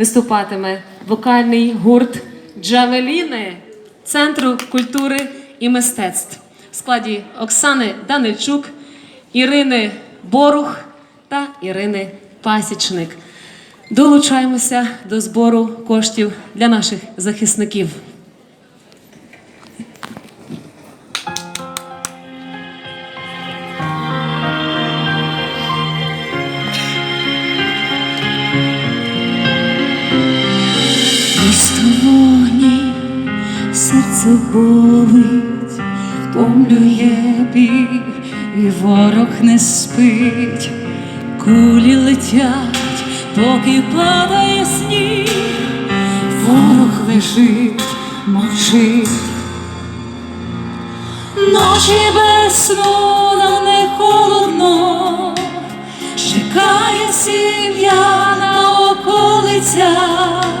виступатиме вокальний гурт Джавеліни Центру культури і мистецтв в складі Оксани Данильчук, Ірини Борух та Ірини Пасічник. Долучаємося до збору коштів для наших захисників. Серце болить, втомлює біг, і ворог не спить, кулі летять, поки падає сніг, ворог лежить, мовчить. Ночі без сну нам не холодно, чекає сім'я на околицях.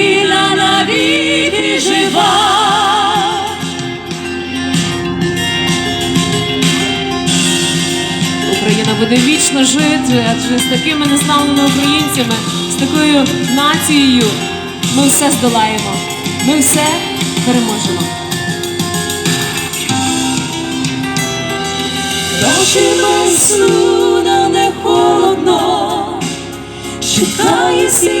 буде вічно жити, адже з такими неславними українцями, з такою нацією ми все здолаємо. Ми все переможемо. Без сну не холодно, читає сім'я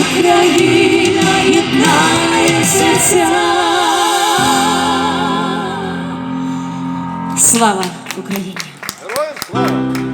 Україна єднає серця. Слава Україні! Героям слава!